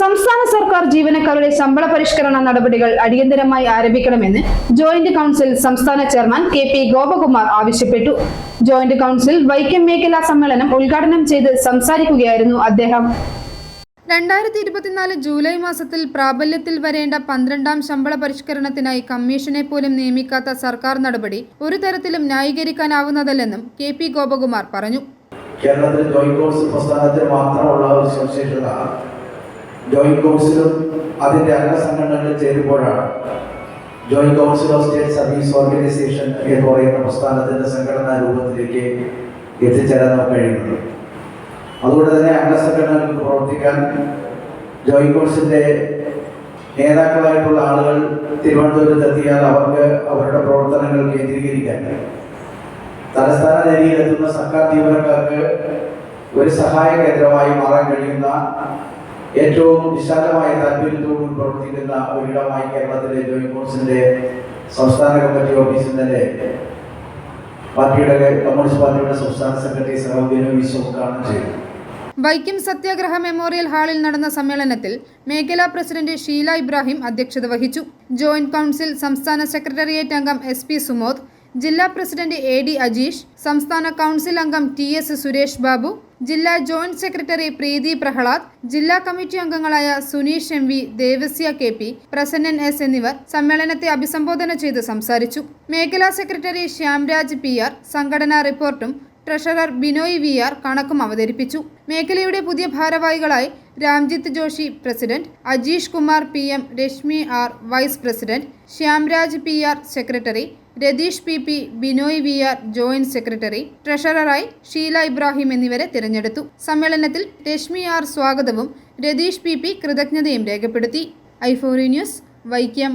സംസ്ഥാന സർക്കാർ ജീവനക്കാരുടെ ശമ്പള പരിഷ്കരണ നടപടികൾ അടിയന്തരമായി ആരംഭിക്കണമെന്ന് ജോയിന്റ് കൌൺസിൽ സംസ്ഥാന ചെയർമാൻ കെ പി ഗോപകുമാർ ആവശ്യപ്പെട്ടു. ജോയിന്റ് കൌൺസിൽ വൈക്കം മേഖലാ സമ്മേളനം ഉദ്ഘാടനം ചെയ്ത് സംസാരിക്കുകയായിരുന്നു അദ്ദേഹം. രണ്ടായിരത്തി ഇരുപത്തിനാല് ജൂലൈ മാസത്തിൽ പ്രാബല്യത്തിൽ വരേണ്ട പന്ത്രണ്ടാം ശമ്പള പരിഷ്കരണത്തിനായി കമ്മീഷനെ പോലും നിയമിക്കാത്ത സർക്കാർ നടപടി ഒരു തരത്തിലും ന്യായീകരിക്കാനാവുന്നതല്ലെന്നും കെ പി ഗോപകുമാർ പറഞ്ഞു. കേരളത്തിൽ ജോയിന്റ് കൗൺസിൽ പ്രസ്ഥാനത്തിന് മാത്രമുള്ള ഒരു സവിശേഷത ജോയിന്റ് കൗൺസിലും അതിന്റെ അംഗസംഘടനകളിൽ ചേരുമ്പോഴാണ് joint council of state service organisation എന്ന് പറയുന്ന പ്രസ്ഥാനത്തിന്റെ സംഘടനാ രൂപത്തിലേക്ക് എത്തിച്ചേരാൻ നമുക്ക് കഴിയുന്നത്. അതുകൊണ്ട് തന്നെ അംഗസംഘടനകൾക്ക് പ്രവർത്തിക്കാൻ ജോയിന്റ് കൗൺസിലിന്റെ നേതാക്കളായിട്ടുള്ള ആളുകൾ തിരുവനന്തപുരത്ത് എത്തിയാൽ അവർക്ക് അവരുടെ പ്രവർത്തനങ്ങൾ കേന്ദ്രീകരിക്കാൻ തലസ്ഥാന നിലയിലെത്തുന്ന സർക്കാർ ജീവനക്കാർക്ക് ഒരു സഹായ കേന്ദ്രമായി മാറാൻ കഴിയുന്ന ഏറ്റവും വിശാലമായ താല്പര്യത്തോടും പ്രവർത്തിക്കുന്ന ഒരിടമായി കേരളത്തിലെ ജോയിന്റ് ഫോഴ്സിന്റെ സംസ്ഥാന കമ്മിറ്റി ഓഫീസിൽ തന്നെ പാർട്ടിയുടെ കമ്മ്യൂണിസ്റ്റ് പാർട്ടിയുടെ സംസ്ഥാന സെക്രട്ടറി സഹോദരൻ വിശ്വ ഉദ്ഘാടനം ചെയ്തു. വൈക്കം സത്യാഗ്രഹ മെമ്മോറിയൽ ഹാളിൽ നടന്ന സമ്മേളനത്തിൽ മേഖലാ പ്രസിഡന്റ് ഷീല ഇബ്രാഹിം അധ്യക്ഷത വഹിച്ചു. ജോയിന്റ് കൗൺസിൽ സംസ്ഥാന സെക്രട്ടേറിയറ്റ് അംഗം എസ് പി സുമോദ് ജില്ലാ പ്രസിഡന്റ് എ ഡി അജീഷ് സംസ്ഥാന കൗൺസിൽ അംഗം ടി എസ് സുരേഷ് ബാബു ജില്ലാ ജോയിന്റ് സെക്രട്ടറി പ്രീതി പ്രഹ്ലാദ് ജില്ലാ കമ്മിറ്റി അംഗങ്ങളായ Suneesh M V Devasya K P Prasannan S എന്നിവർ സമ്മേളനത്തെ അഭിസംബോധന ചെയ്ത് സംസാരിച്ചു. മേഖലാ സെക്രട്ടറി ശ്യാംരാജ് പി ആർ സംഘടനാ റിപ്പോർട്ടും ട്രഷറർ ബിനോയ് വി ആർ കണക്കും അവതരിപ്പിച്ചു. മേഖലയുടെ പുതിയ ഭാരവാഹികളായി Ramjith Joshi president Ajeesh Kumar P M Rashmi R vice president Shyamraj P R secretary Ratheesh P P Binoy V R joint secretary ട്രഷററായി Sheela Ibrahim എന്നിവരെ തിരഞ്ഞെടുത്തു. സമ്മേളനത്തിൽ രശ്മി ആർ സ്വാഗതവും രതീഷ് പി പി കൃതജ്ഞതയും രേഖപ്പെടുത്തി. ഐഫോറി ന്യൂസ് വൈക്കം.